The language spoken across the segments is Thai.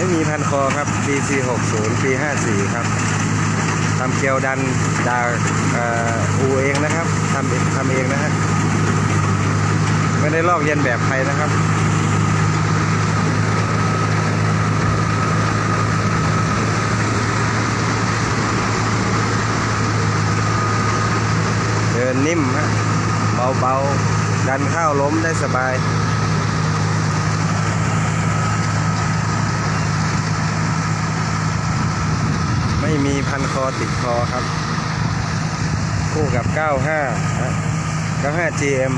ไม่มีพันคอครับ DC 60ปี 54 ครับทำเกลียวดันจาอูเองนะครับทำเองทำเองนะฮะไม่ได้ลอกเลียนแบบใครนะครับเดินนิ่มฮะเบาๆ ดันข้าวล้มได้สบาย ไม่มีพันคอติดคอครับ คู่กับ 95ฮะ95 GM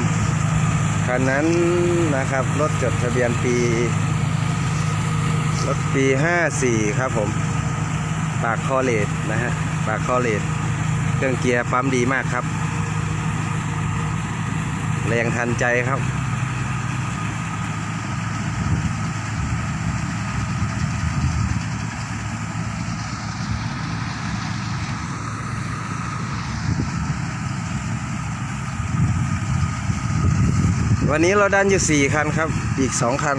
คันนั้นนะครับ รถจดทะเบียนปี รถปี 54 ครับผม ปากคอเลดนะฮะ ปากคอเลดเครื่องเกียร์ปั๊มดีมากครับ แรงทันใจครับ วันนี้เราดันอยู่สี่คันครับ อีกสองคัน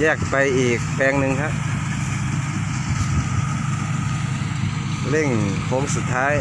แยกไปอีกแปลงหนึ่งครับเร่งโค้งสุดท้าย